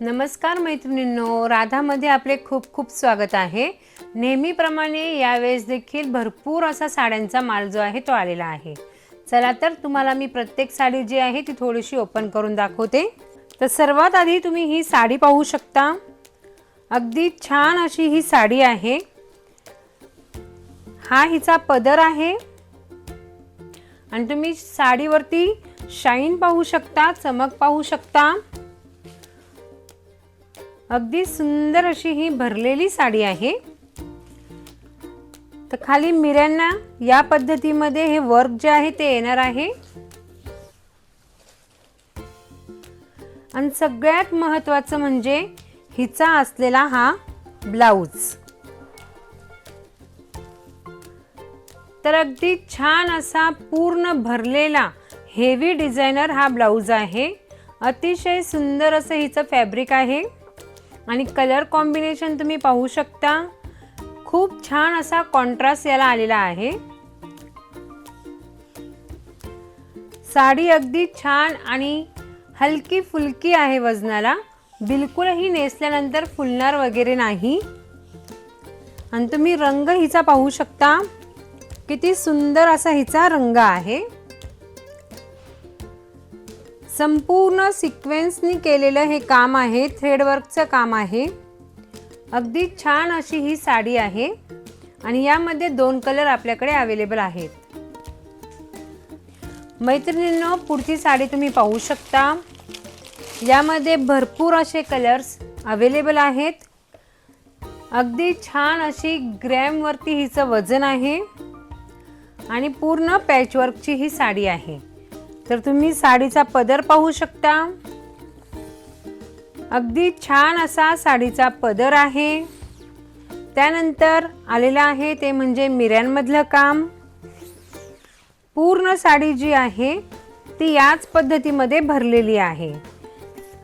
नमस्कार मैत्रिणींनो राधामध्ये आपले खूप खूप स्वागत आहे. नेहमीप्रमाणे यावेळेस देखील भरपूर असा साड्यांचा माल जो आहे तो आलेला आहे. चला तर तुम्हाला मी प्रत्येक साडी जी आहे ती थोडीशी ओपन करून दाखवते. तर सर्वात आधी तुम्ही ही साडी पाहू शकता. अगदी छान अशी ही साडी आहे. हा हिचा पदर आहे. आणि तुम्ही साडीवरती शाईन पाहू शकता चमक पाहू शकता. अगदी सुंदर अशी ही भरलेली साडी आहे. तर खाली मिऱ्यांना या पद्धतीमध्ये हे वर्क जे आहे ते येणार आहे. आणि सगळ्यात महत्वाचं म्हणजे हिचा असलेला हा ब्लाऊज. तर अगदी छान असा पूर्ण भरलेला हेवी डिझायनर हा ब्लाऊज आहे. अतिशय सुंदर असं हिचं फॅब्रिक आहे. आणि कलर कॉम्बिनेशन तुम्ही पाहू शकता. खूप छान असा कॉन्ट्रास्ट याला आलेला आहे. साडी अगदी छान आणि हलकी फुलकी आहे वजनाला. बिलकुलही नेसल्यानंतर फुलणार वगैरे नाही. आणि तुम्ही रंग हिचा पाहू शकता. किती सुंदर असा हिचा रंग आहे. संपूर्ण सिक्वेन्सनी केलेलं हे काम आहे थ्रेडवर्कचं काम आहे. अगदी छान अशी ही साडी आहे आणि यामध्ये दोन कलर आपल्याकडे अवेलेबल आहेत. मैत्रिणींनो पुढची साडी तुम्ही पाहू शकता. यामध्ये भरपूर असे कलर्स अवेलेबल आहेत. अगदी छान अशी ग्रॅमवरती हिचं वजन आहे आणि पूर्ण पॅचवर्कची ही साडी आहे. तर तुम्ही साडीचा पदर पाहू शकता. अगदी छान असा साडीचा पदर आहे. त्यानंतर आलेलं आहे ते म्हणजे मिऱ्यांमधलं काम. पूर्ण साडी जी आहे ती याच पद्धतीमध्ये भरलेली आहे.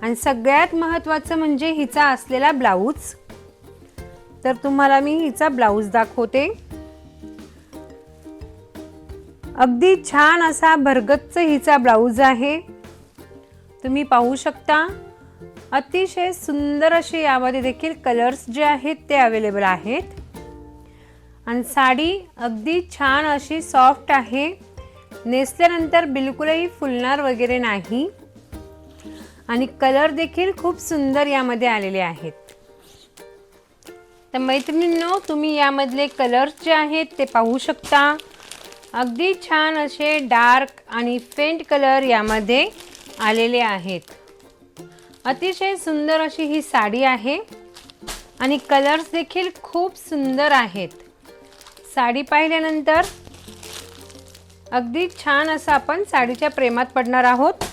आणि सगळ्यात महत्त्वाचं म्हणजे हिचा असलेला ब्लाऊज. तर तुम्हाला मी हिचा ब्लाऊज दाखवते. अगदी छान असा भरगच्च हिचा ब्लाऊज आहे. तुम्ही पाहू शकता. अतिशय सुंदर असे यामध्ये देखील कलर्स जे आहेत ते अवेलेबल आहेत. आणि साडी अगदी छान अशी सॉफ्ट आहे. नेसल्यानंतर बिलकुलही फुलणार वगैरे नाही. आणि कलर देखील खूप सुंदर यामध्ये आलेले आहेत. तर मैत्रिणींनो तुम्ही यामधले कलर्स जे आहेत ते पाहू शकता. अगदी छान असे डार्क आणि फेंट कलर यामध्ये आलेले आहेत. अतिशय सुंदर अशी ही साडी आहे आणि कलर्स देखील खूप सुंदर आहेत. साडी पाहिल्यानंतर अगदी छान असं आपण साडीच्या प्रेमात पडणार आहोत.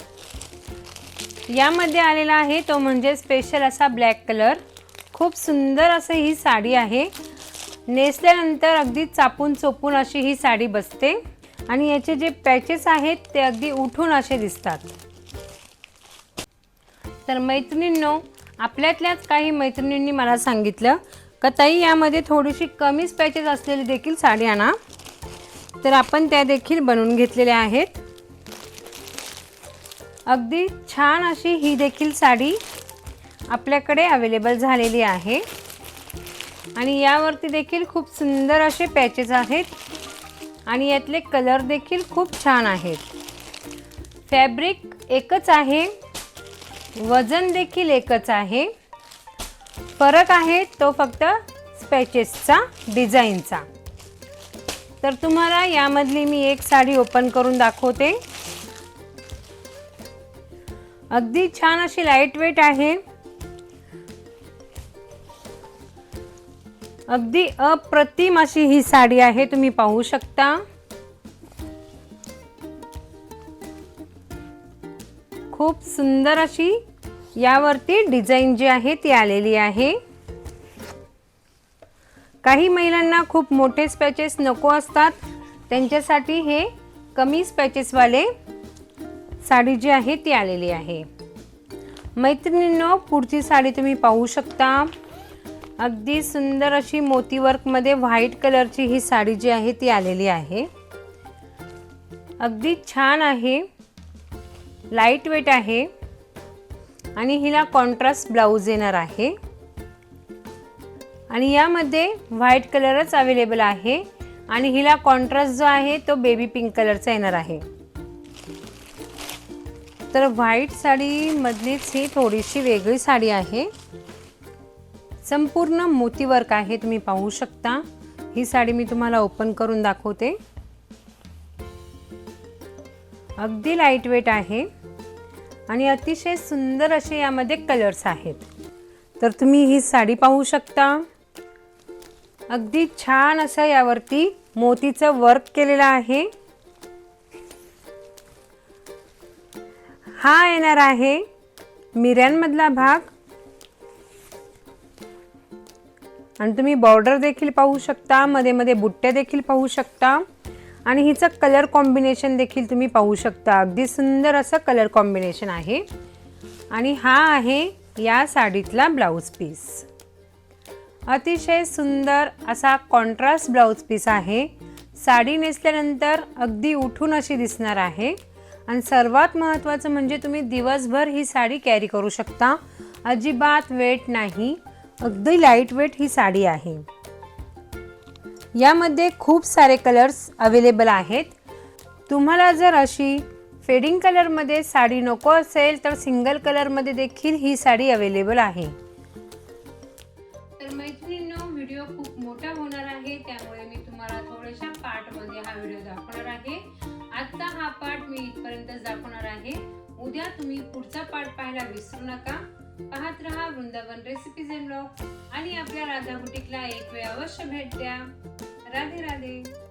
यामध्ये आलेला आहे तो म्हणजे स्पेशल असा ब्लॅक कलर खूप सुंदर असं ही साडी आहे. नेसल्यानंतर अगदी चापून चोपून अशी ही साडी बसते. आणि याचे जे पॅचेस आहेत ते अगदी उठून असे दिसतात. तर मैत्रिणींनो आपल्यातल्याच काही मैत्रिणींनी मला सांगितलं का ताई यामध्ये थोडीशी कमीच पॅचेस असलेली देखील साडी आणा. तर आपण त्या देखील बनवून घेतलेल्या आहेत. अगदी छान अशी ही देखील साडी आपल्याकडे अवेलेबल झालेली आहे. आणि यावरती देखील खूप सुंदर असे पॅचेस आहेत. आणि यातले कलर देखील खूप छान आहेत. फॅब्रिक एकच आहे. वजन देखील एकच आहे. फरक आहे तो फक्त स्पॅचेसचा डिझाईनचा. तर तुम्हाला यामधली मी एक साडी ओपन करून दाखवते. अगदी छान अशी लाइट वेट आहे. अगदी अप्रतिम अशी ही साडी आहे तुम्ही पाहू शकता. खूप सुंदर अशी यावरती डिझाईन जी आहे ती आलेली आहे. काही महिलांना खूप मोठे स्पॅचेस नको असतात त्यांच्यासाठी हे कमी स्पॅचेसवाले साडी जी आहे ती आलेली आहे. मैत्रिणींनो पुढची साडी तुम्ही पाहू शकता. अगदी सुंदर अशी मोतीवर्कमध्ये व्हाईट कलरची ही साडी जी आहे ती आलेली आहे. अगदी छान आहे. लाइट वेट आहे. आणि हिला कॉन्ट्रास्ट ब्लाऊज येणार आहे. आणि यामध्ये व्हाईट कलरच अवेलेबल आहे. आणि हिला कॉन्ट्रास्ट जो आहे तो बेबी पिंक कलरचा येणार आहे. तर व्हाईट साडीमधलीच ही थोडीशी वेगळी साडी आहे. संपूर्ण मोती वर्क आहे तुम्ही पाहू शकता. ही साडी मी तुम्हाला ओपन करून दाखवते. अगदी लाइट वेट आहे आणि अतिशय सुंदर असे यामध्ये कलर्स आहेत. तर तुम्ही ही साडी पाहू शकता. अगदी छान असं यावरती मोतीचं वर्क केलेलं आहे. हा येणार आहे मिऱ्यांमधला भाग. आणि तुम्ही बॉर्डर देखील पाहू शकता मध्ये मध्ये बुट्ट्या देखील पाहू शकता. आणि हिचं कलर कॉम्बिनेशन देखील तुम्ही पाहू शकता. अगदी सुंदर असं कलर कॉम्बिनेशन आहे. आणि हा आहे या साडीतला ब्लाऊज पीस अतिशय सुंदर असा कॉन्ट्रास्ट ब्लाऊज पीस आहे. साडी नेसल्यानंतर अगदी उठून अशी दिसणार आहे. आणि सर्वात महत्त्वाचं म्हणजे तुम्ही दिवसभर ही साडी कॅरी करू शकता. अजिबात वेट नाही. अगदी लाइट वेट ही साडी आहे. यामध्ये खूप सारे कलर्स अवेलेबल आहेत. तुम्हाला जर अशी फेडिंग कलरमध्ये साडी नको असेल तर सिंगल कलरमध्ये देखील ही साडी अवेलेबल आहे. तर मैत्रिणींनो व्हिडिओ खूप मोठा होणार आहे त्यामुळे मी तुम्हाला थोड्याशा पार्टमध्ये हा व्हिडिओ दाखवणार आहे. आत्ता हा पार्ट मी इथपर्यंतच दाखवणार आहे. उद्या तुम्ही पुढचा पार्ट पाहायला विसरू नका. पाहत रहा वृंदावन रेसिपीज अँड ब्लॉग आणि आपल्या राधा बुटीकला एक वेळ अवश्य भेट द्या. राधे राधे.